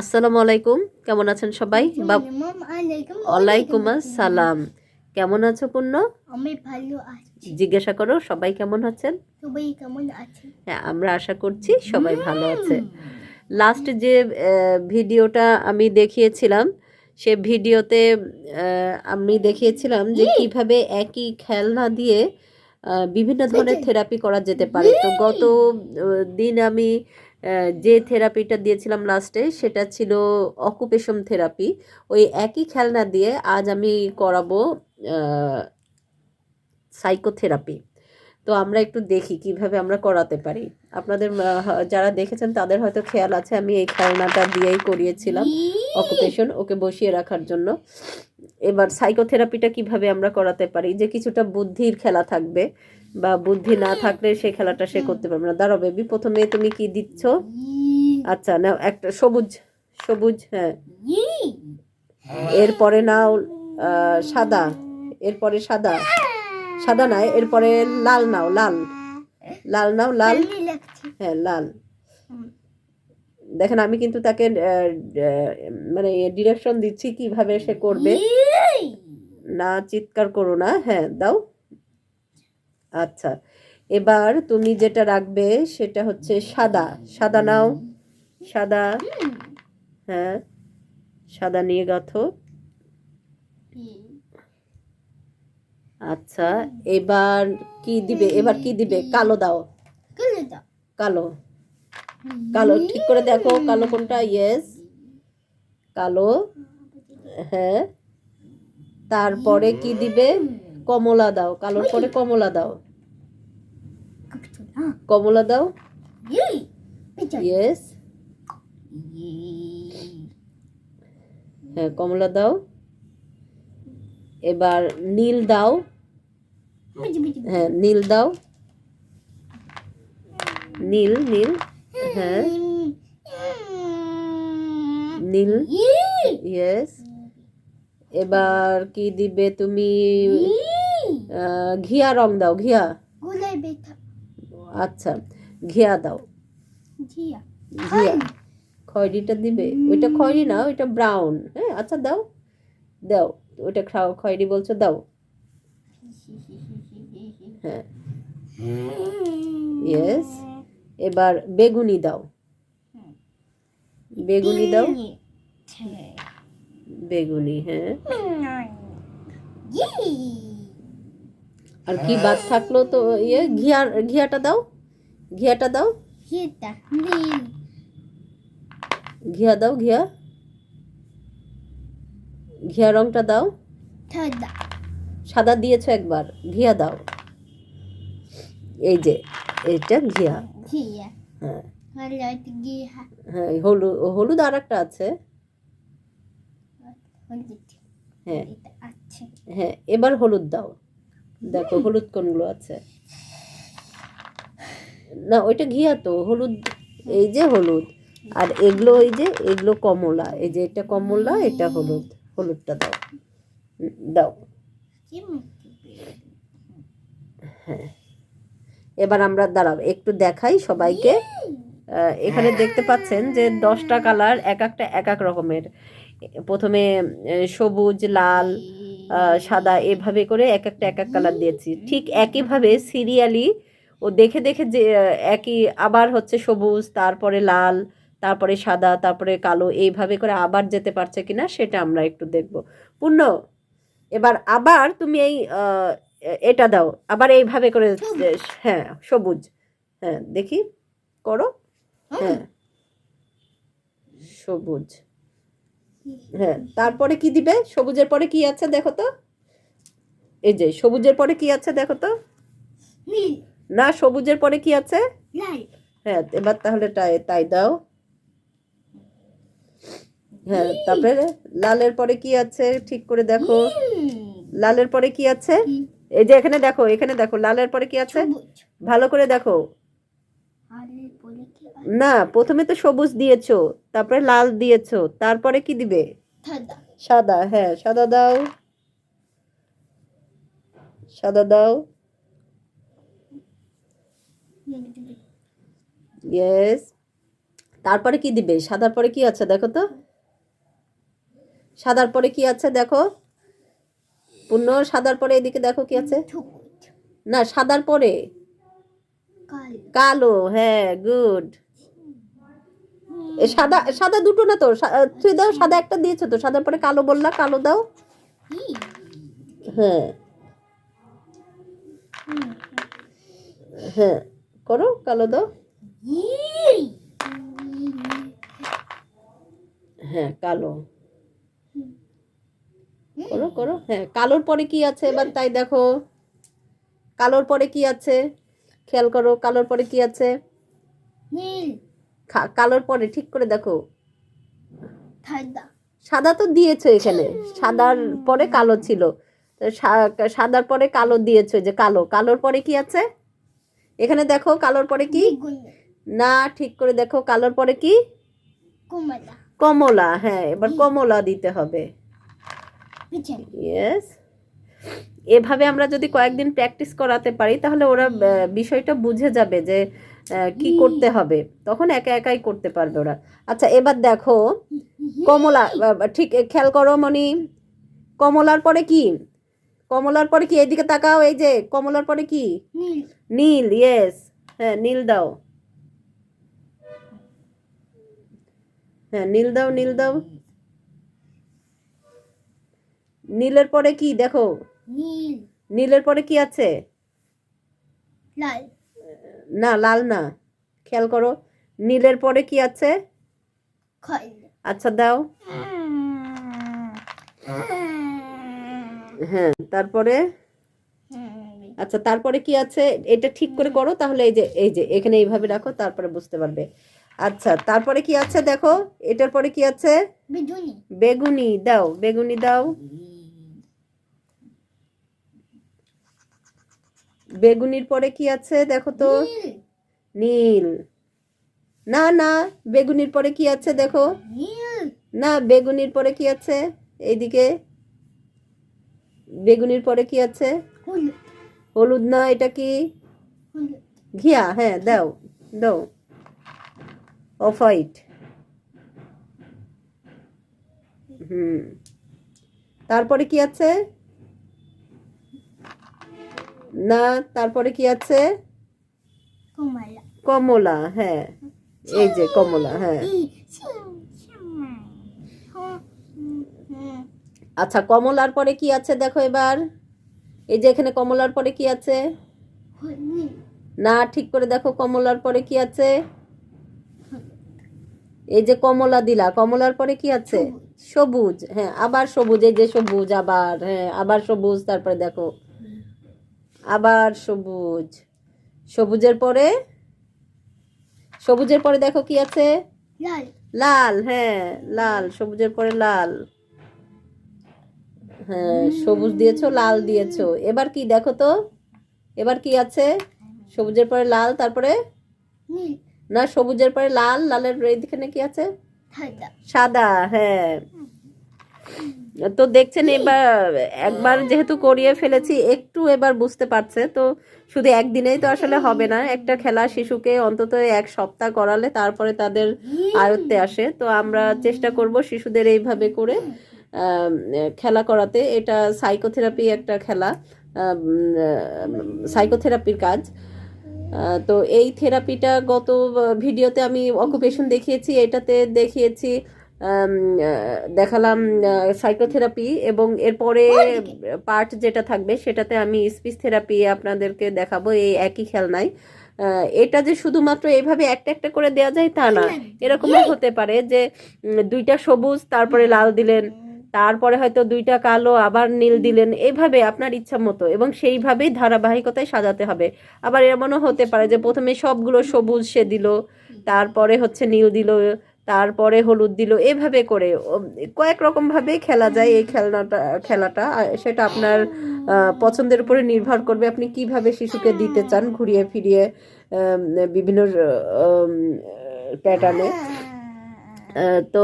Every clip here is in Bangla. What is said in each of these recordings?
আসসালামু আলাইকুম। কেমন আছেন সবাই? ওয়ালাইকুম আসসালাম। কেমন আছো পূর্ণ? আমি ভালো আছি। জিজ্ঞাসা করো সবাই কেমন আছেন? সবাই কেমন আছে হ্যাঁ আমরা আশা করছি সবাই ভালো আছে। লাস্ট যে ভিডিওটা আমি দেখিয়েছিলাম সে ভিডিওতে আমি দেখিয়েছিলাম যে কীভাবে একই খেলনা দিয়ে বিভিন্ন ধরনের থেরাপি করা যেতে পারে। তো গত দিন আমি যে থেরাপিটা দিয়েছিলাম লাস্টে সেটা ছিল অকুপেশন থেরাপি ওই একই খেলনা দিয়ে আজ আমি করাবো সাইকোথেরাপি তো আমরা একটু দেখি কীভাবে আমরা করাতে পারি। আপনাদের যারা দেখেছেন তাদের হয়তো খেয়াল আছে, আমি এই খেলনাটা দিয়েই করিয়েছিলাম অকুপেশন ওকে বসিয়ে রাখার জন্য। এবার সাইকোথেরাপিটা কীভাবে আমরা করাতে পারি? যে কিছুটা বুদ্ধির খেলা থাকবে। বা বুদ্ধি না থাকলে সেই খেলাটা সে করতে পারবে না। দাঁড়াও বেবি প্রথমে তুমি কি দিচ্ছ? আচ্ছা নাও একটা সবুজ সবুজ হ্যাঁ। এরপরে নাও সাদা এরপরে সাদা। সাদা নয় এরপরে লাল নাও লাল। লাল নাও লাল। হ্যাঁ লাল। দেখেন আমি কিন্তু তাকে মানে ডিরেকশন দিচ্ছি কীভাবে সে করবে। না চিৎকার করো না হ্যাঁ দাও। আচ্ছা এবার তুমি যেটা রাখবে সেটা হচ্ছে সাদা। সাদা নাও। সাদা। হ্যাঁ সাদা নিয়ে গাঁথো। আচ্ছা এবার কি দিবে? এবার কি দিবে? কালো দাও। কালো। কালো, ঠিক করে দেখো কালো কোনটা? ইয়েস কালো। হ্যাঁ। তারপরে কি দিবে? কমলা দাও কালোর পরে কমলা দাও। কমলা দাও। ইয়েস হ্যাঁ কমলা দাও। এবার নীল দাও। হ্যাঁ নীল দাও। নীল নীল। হ্যাঁ। নীল। ইয়েস এবার কি দিবে তুমি? ঘিয়া রং দাও ঘিয়া। আচ্ছা ঘিয়া দাও। ঘিয়া। খয়েরিটা দিবে? ওইটা খয়েরি না ওইটা ব্রাউন। হ্যাঁ আচ্ছা দাও। দাও ওইটা খাও- খয়েরি বলছো দাও। হ্যাঁ। ইয়েস এবার বেগুনি দাও। বেগুনি দাও। বেগুনি হ্যাঁ। আর কি বাদ থাকল তো ইয়ে ঘিয়া ঘিয়াটা দাও ঘিয়াটা দাও। ঘিয়া দাও ঘিয়া। ঘিয়া রংটা দাও। সাদা। দিয়েছ একবার ঘিয়া দাও। এই যে এটা ঘিয়া। হ্যাঁ। হ্যাঁ হলুদ হলুদ। আর একটা আছে। হ্যাঁ হ্যাঁ এবার হলুদ দাও। দেখো হলুদ কোনগুলো আছে? না ওইটা ঘিয়া তো হলুদ এই যে হলুদ আর এগুলো এই যে এগুলো কমলা এই যে এটা কমলা এটা হলুদ হলুদটা দাও দাও। হ্যাঁ। এবার আমরা দাঁড়াও একটু দেখাই সবাইকে। আহ, এখানে দেখতে পাচ্ছেন যে দশটা কালার এক একটা এক এক রকমের। প্রথমে সবুজ লাল সাদা এভাবে করে এক একটা এক এক কালার দিয়েছি। ঠিক একইভাবে সিরিয়ালি ও দেখে দেখে যে একই আবার হচ্ছে সবুজ তারপরে লাল তারপরে সাদা তারপরে কালো এইভাবে করে আবার যেতে পারছে কিনা সেটা আমরা একটু দেখব। পূর্ণ এবার আবার তুমি এই এটা দাও। আবার এইভাবে করে হ্যাঁ সবুজ। হ্যাঁ দেখি করো। হ্যাঁ। সবুজ। হ্যাঁ তারপরে কি দিবে? সবুজের পরে কি আছে দেখো তো? এই যে সবুজের পরে কি আছে দেখো তো? না সবুজের পরে কি আছে? হ্যাঁ এবার তাহলে তাই তাই দাও। হ্যাঁ তারপরে লালের পরে কি আছে? ঠিক করে দেখো। লালের পরে কি আছে? এই যে এখানে দেখো এখানে দেখো লালের পরে কি আছে? ভালো করে দেখো। না প্রথমে তো সবুজ দিয়েছ তারপরে লাল দিয়েছ তারপরে কি দিবে? সাদা। হ্যাঁ সাদা দাও। সাদা দাও। ইয়েস তারপরে কি দিবে? সাদার পরে কি আছে দেখো তো। সাদার পরে কি আছে দেখো। পূর্ণ সাদার পরে এদিকে দেখো কি আছে। না সাদার পরে। কালো। হ্যাঁ গুড সাদা সাদা দুটো না তো? তুই দাও সাদা একটা দিয়েছ তো? সাদার পরে কালো বললা কালো দাও। হ্যাঁ। হ্যাঁ করো কালো দাও। হ্যাঁ কালো। করো করো। হ্যাঁ কালোর পরে কি আছে? এবার তাই দেখো। কালোর পরে কি আছে? খেয়াল করো কালোর পরে কি আছে? নীল। কালোর পরে ঠিক করে দেখো। সাদা। তো দিয়েছ এখানে। সাদার পরে কালো ছিল। সাদার পরে কালো দিয়েছ যে কালো। কালোর পরে কি আছে? এখানে দেখো কালোর পরে কি? না ঠিক করে দেখো কালোর পরে কি? কমলা। কমলা হ্যাঁ এবার কমলা দিতে হবে। ইয়েস এভাবে আমরা যদি কয়েকদিন প্র্যাকটিস করাতে পারি তাহলে ওরা বিষয়টা বুঝে যাবে যে কি করতে হবে। তখন একা একাই করতে পারবে ওরা। আচ্ছা এবার দেখো কমলা ঠিক খেয়াল করো মনি কমলার পরে কি? কমলার পরে কি? এদিকে তাকাও এই যে কমলার পরে কি? নীল। নীল ইয়েস হ্যাঁ নীল দাও। হ্যাঁ নীল দাও নীল দাও। নীলের পরে কি? দেখো নীল। নীলের পরে কি আছে? লাল। না লাল না। খেয়াল করো নীলের পরে কি আছে? আচ্ছা দাও। হ্যাঁ তারপরে? আচ্ছা তারপরে কি আছে? এটা ঠিক করে করো তাহলে এই যে এই যে এখানে এইভাবে রাখো তারপরে বুঝতে পারবে। আচ্ছা তারপরে কি আছে দেখো? এটার পরে কি আছে? বেগুনি। বেগুনি দাও বেগুনি দাও। বেগুনির পরে কি আছে? দেখো তো। নীল। না না, বেগুনির পরে কি আছে দেখো? না, বেগুনির পরে কি আছে? এইদিকে। বেগুনির পরে কি আছে? হলুদ হলুদ না, এটা কি? ঘিয়া হ্যাঁ দাও দাও। Off white. হুম। তারপরে কি আছে? না তারপরে কি আছে? কমলা। হ্যাঁ এই যে কমলা হ্যাঁ। আচ্ছা কমলার পরে কি আছে দেখো এবার এই যে এখানে কমলার পরে কি আছে না ঠিক করে দেখো কমলার পরে কি আছে এই যে কমলা দিলা কমলার পরে কি আছে সবুজ হ্যাঁ। আবার সবুজ এই যে সবুজ আবার হ্যাঁ আবার সবুজ তারপরে দেখো আবার সবুজ। সবুজের পরে? সবুজের পরে দেখো কি আছে? লাল। লাল হ্যাঁ লাল সবুজের পরে লাল। হ্যাঁ সবুজ দিয়েছ লাল দিয়েছ। এবার কি দেখো তো? এবার কি আছে? সবুজের পরে লাল তারপরে? না সবুজের পরে লাল লালের এইখানে কি আছে? সাদা। সাদা হ্যাঁ। তো দেখছেন এবার একবার যেহেতু করিয়ে ফেলেছি, একটু এবার বুঝতে পারছে। তো শুধু একদিনেই তো আসলে হবে না, একটা খেলা শিশুকে অন্তত এক সপ্তাহ করালে তারপরে তাদের আয়ত্তে আসে। তো আমরা চেষ্টা করব শিশুদের এইভাবে করে খেলা করাতে। এটা সাইকোথেরাপি একটা খেলা সাইকোথেরাপির কাজ। তো এই থেরাপিটা গত ভিডিওতে আমি অকুপেশন দেখিয়েছি, এটাতে দেখিয়েছি। দেখালাম সাইকোথেরাপি এবং এরপরে পার্ট যেটা থাকবে সেটাতে আমি স্পিচ থেরাপি আপনাদেরকে দেখাবো এই একই খেলনায়। এটা যে শুধুমাত্র এইভাবে একটা একটা করে দেওয়া যায় তা না। এরকমও হতে পারে যে দুইটা সবুজ তারপরে লাল দিলেন তারপরে হয়তো দুইটা কালো আবার নীল দিলেন। এইভাবে আপনার ইচ্ছা মতো এবং সেইভাবেই ধারাবাহিকতায় সাজাতে হবে। আবার এমনও হতে পারে যে প্রথমে সবগুলো সবুজ সে দিল তারপরে হচ্ছে নীল দিল তারপরে হলুদ দিল এভাবে করে। কয়েক রকম ভাবে খেলা যায় এই খেলনাটা খেলাটা। সেটা আপনার পছন্দের উপরে নির্ভর করবে আপনি কীভাবে শিশুকে দিতে চান ঘুরিয়ে ফিরিয়ে বিভিন্ন প্যাটার্নে। তো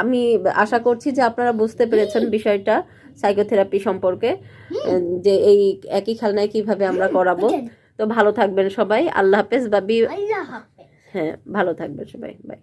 আমি আশা করছি যে আপনারা বুঝতে পেরেছেন বিষয়টা সাইকোথেরাপি সম্পর্কে যে এই একই খেলনায় কীভাবে আমরা করাবো। তো ভালো থাকবেন সবাই। আল্লাহ হাফেজ বাবি। হ্যাঁ ভালো থাকবেন সবাই। বাই।